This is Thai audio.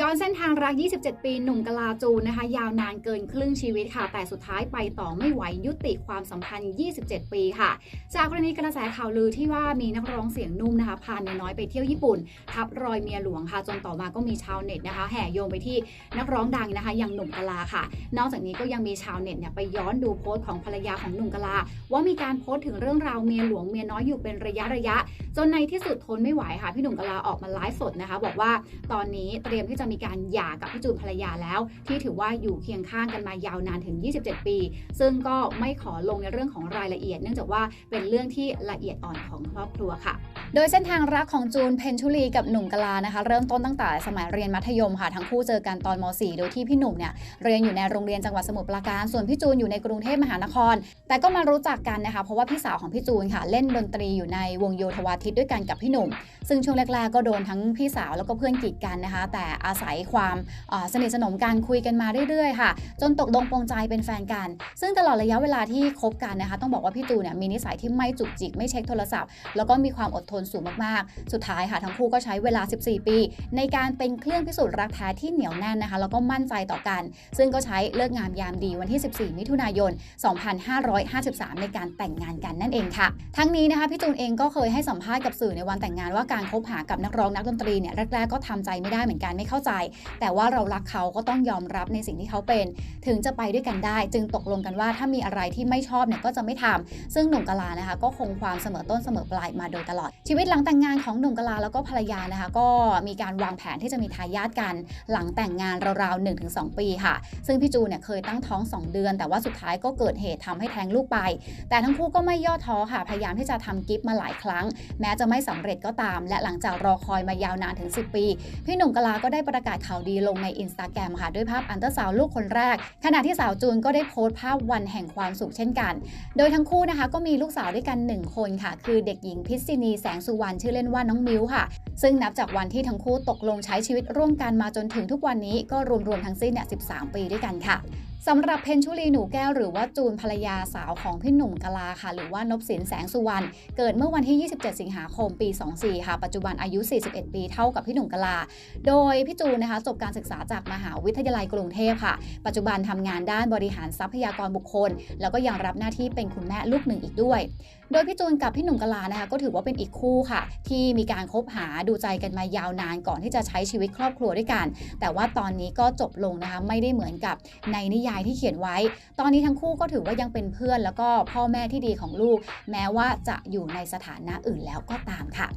ย้อนเส้นทางรัก 27 ปี หนุ่มกลาจูนนะคะ ยาวนานเกินครึ่งชีวิตค่ะ แต่สุดท้ายไปต่อไม่ไหวยุติความสัมพันธ์ 27 ปีค่ะ จากกรณีกระแสข่าวลือที่ว่ามีนักร้องเสียงนุ่มนะคะพาเมียน้อยไปเที่ยวญี่ปุ่น ทับรอยเมียหลวงค่ะ จนต่อมาก็มีชาวเน็ตนะคะ แห่โยงไปที่นักร้องดังนะคะอย่างหนุ่มกลาค่ะ นอกจากนี้ก็ยังมีชาวเน็ตเนี่ยไปย้อนดูโพสต์ของภรรยาของหนุ่มกลา ว่ามีการโพสต์ถึงเรื่องราวเมียหลวงเมียน้อยอยู่เป็นระยะระยะ จนในที่สุดทนไม่ไหวค่ะพี่หนุ่มกลาออกมาไลฟ์สดนะคะ บอกว่าตอนนี้เตรียมที่จะมีการหย่ากับพี่จูนภรรยาแล้ว ที่ถือว่าอยู่เคียงข้างกันมายาวนานถึง 27 ปี ซึ่งก็ไม่ขอลงในเรื่องของรายละเอียด เนื่องจากว่าเป็นเรื่องที่ละเอียดอ่อนของครอบครัวค่ะ โดยเส้นทางรักของจูนเพนชุลีกับหนุ่มกลานะคะ เริ่มต้นตั้งแต่สมัยเรียนมัธยมค่ะทั้งคู่เจอกันตอนม .4 โดยที่พี่หนุ่มเนี่ยเรียนอยู่ในโรงเรียนจังหวัดสมุทรปราการ ส่วนพี่จูนอยู่ในกรุงเทพมหานคร แต่ก็มารู้จักกันนะคะเพราะว่าพี่สาวของพี่จูนค่ะ เล่นดนตรีอยู่ในวงโยธวาทิตด้วยกันกับพี่หนุ่ม ซึ่งช่วงแรกๆก็โดนทั้งพี่สาวแล้วก็เพื่อนกีดกันนะคะ แต่อาศัยความสนิทสนมกันคุยกันมาเรื่อยๆค่ะ จนตกลงปรงใจเป็นแฟนกัน ซึ่งตลอดระยะเวลาที่คบกันนะคะ ต้องบอกว่าพี่จูนเนี่ยมีนิสัยที่ไม่จุกจิกไม่เช็คโทรศัพท์แล้วก็มีความอดทนสูงมากๆ สุดท้ายค่ะทั้งคู่ก็ใช้เวลา 14 ปี ในการเป็นเครื่องพิสูจน์รักแท้ที่เหนียวแน่นนะคะแล้วก็มั่นใจต่อกัน ซึ่งก็ใช้เลิกงามยามดีวันที่ 14 มิถุนายน 2553 ในการแต่งงานกันนั่นเองค่ะ ทั้งนี้นะคะพี่จูนเองก็เคยให้สัมภาษณ์กับสื่อในวันแต่งงานว่าการคบหากับนักร้องนักดนตรีเนี่ยแรกๆก็ทำใจไม่ได้เหมือนกันไม่เข้าใจ แต่ว่าเรารักเขาก็ต้องยอมรับในสิ่งที่เขาเป็น ถึงจะไปด้วยกันได้ จึงตกลงกันว่าถ้ามีอะไรที่ไม่ชอบเนี่ยก็จะไม่ทำซึ่งหนุ่มกลานะคะก็คงความเสมอต้นเสมอปลายมาโดยตลอดชีวิตหลังแต่งงานของหนุ่มกลาแล้วก็ภรรยานะคะ ก็มีการวางแผนที่จะมีทายาทกันหลังแต่งงานราวๆ1-2 ปีค่ะ ซึ่งพี่จูเนี่ยเคยตั้งท้อง 2 เดือน แต่ว่าสุดท้ายก็เกิดเหตุทำให้แท้งลูกไป แต่ทั้งคู่ก็ไม่ย่อท้อค่ะ พยายามที่จะทำกิฟต์มาหลายครั้ง แม้จะไม่สำเร็จก็ตาม และหลังจากรอคอยมายาวนานถึง 10 ปี พี่หนุ่มกลาก็ได้ประกาศข่าวดีลงในอินสตาแกรมค่ะด้วยภาพอันเตอร์สาวลูกคนแรก ขณะที่สาวจูนก็ได้โพสต์ภาพวันแห่งความสุขเช่นกัน โดยทั้งคู่นะคะก็มีลูกสาวด้วยกัน 1 คนค่ะ คือเด็กหญิงพิษณีแสงสุวรรณชื่อเล่นว่าน้องมิวค่ะ ซึ่งนับจากวันที่ทั้งคู่ตกลงใช้ชีวิตร่วมกันมาจนถึงทุกวันนี้ก็รวมๆทั้งสิ้นเนี่ย13 ปีด้วยกันค่ะ สำหรับเพนชุลีหนูแก้วหรือว่าจูนภรรยาสาวของพี่หนุ่มกะลาค่ะ หรือว่านบสินแสงสุวรรณเกิดเมื่อวันที่ 27 สิงหาคมปี 24 ค่ะ ปัจจุบันอายุ 41 ปีเท่ากับพี่หนุ่มกะลา โดยพี่จูนนะคะจบการศึกษาจากมหาวิทยาลัยกรุงเทพค่ะ ปัจจุบันทำงานด้านบริหารทรัพยากรบุคคล แล้วก็ยังรับหน้าที่เป็นคุณแม่ลูกหนึ่งอีกด้วย โดยพี่จูนกับพี่หนุ่มกะลานะคะก็ถือว่าเป็นอีกคู่ค่ะ ที่มีการคบหาดูใจกันมายาวนานก่อนที่จะใช้ชีวิตครอบครัวด้วยกัน แต่ว่าตอนนี้ก็จบลงนะคะไม่ได้เหมือนกับในนิยายที่เขียนไว้ ตอนนี้ทั้งคู่ก็ถือว่ายังเป็นเพื่อน แล้วก็พ่อแม่ที่ดีของลูก แม้ว่าจะอยู่ในสถานะอื่นแล้วก็ตามค่ะ